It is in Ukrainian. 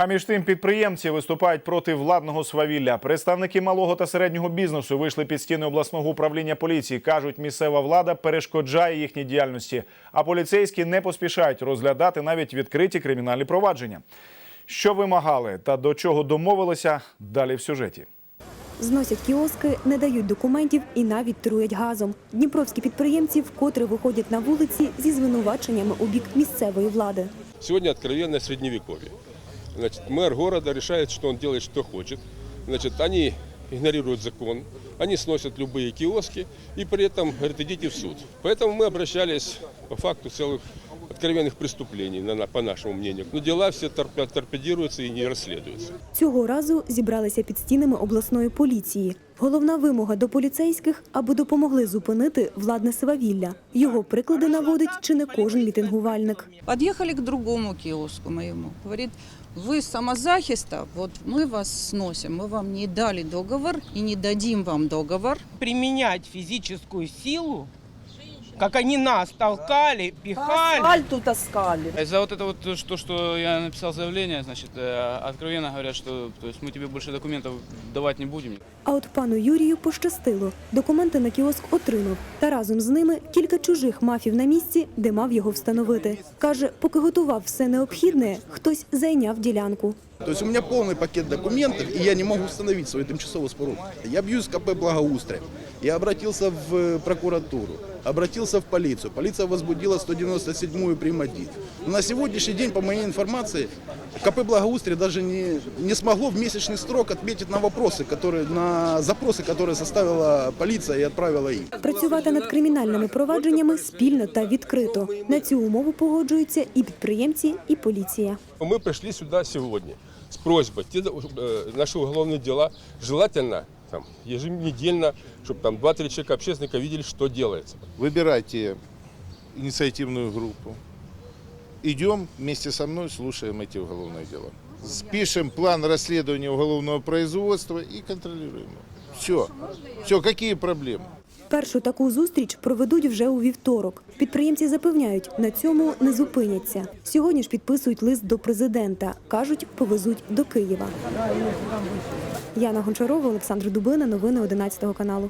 А між тим підприємці виступають проти владного свавілля. Представники малого та середнього бізнесу вийшли під стіни обласного управління поліції. кажуть, місцева влада перешкоджає їхній діяльності, а поліцейські не поспішають розглядати навіть відкриті кримінальні провадження. Що вимагали та до чого домовилися далі в сюжеті. Зносять кіоски, не дають документів і навіть труять газом. Дніпровські підприємці вкотре виходять на вулиці зі звинуваченнями у бік місцевої влади. Сегодня откровенное средневековье. Значит, мэр города решает, что он делает, что хочет. Значит, они игнорируют закон, они сносят любые киоски и при этом говорят, идите в суд. Поэтому мы обращались по факту целых откровенных преступлений, на- на- по нашему мнению. Но дела все торпе- торпедируются и не расследуются. Цього разу зібралися під стінами обласної поліції. Головна вимога до поліцейських, аби допомогли зупинити владне свавілля. Його приклади наводить чи не кожен мітингувальник. Подъехали к другому киоску моему. Говорит, вы с самозахиста, вот мы вас сносим, мы вам не дали договор и не дадим вам договор. применять физическую силу, как они нас толкали, пихали. асфальту таскали. За вот это вот то, что, что я написал заявление, значит, э, откровенно говорят, что то есть мы тебе больше документов давать не будем. А от пану Юрію пощастило. Документи на кіоск отримав. Та разом з ними кілька чужих мафів на місці, де мав його встановити. Каже, поки готував все необхідне, хтось зайняв ділянку. То есть у меня полный пакет документов, и я не могу установить свою тимчасовую споруду. Я бьюсь КП «Благоустрой». Я обратился в э, прокуратуру, обратился в полицию. Полиция возбудила 197-ю примадит. Но на сегодняшний день, по моей информации, КП «Благоустрой» даже не, не смогло в месячный срок ответить на вопросы, которые, на запросы, которые составила полиция и отправила им. Працювати над кримінальними провадженнями спільно та відкрито. На цю умову погоджуються і підприємці, і поліція. Мы пришли сюда сегодня с просьбой, те э, наши уголовные дела, желательно там, еженедельно, чтобы там 2-3 человека общественника видели, что делается. Выбирайте инициативную группу. Идем вместе со мной, слушаем эти уголовные дела. Спишем план расследования уголовного производства и контролируем. Все. Все, какие проблемы? Першу таку зустріч проведуть вже у вівторок. Підприємці запевняють, на цьому не зупиняться. Сьогодні ж підписують лист до президента. Кажуть, повезуть до Києва. Яна Гончарова, Олександр Дубина. Новини 11 каналу.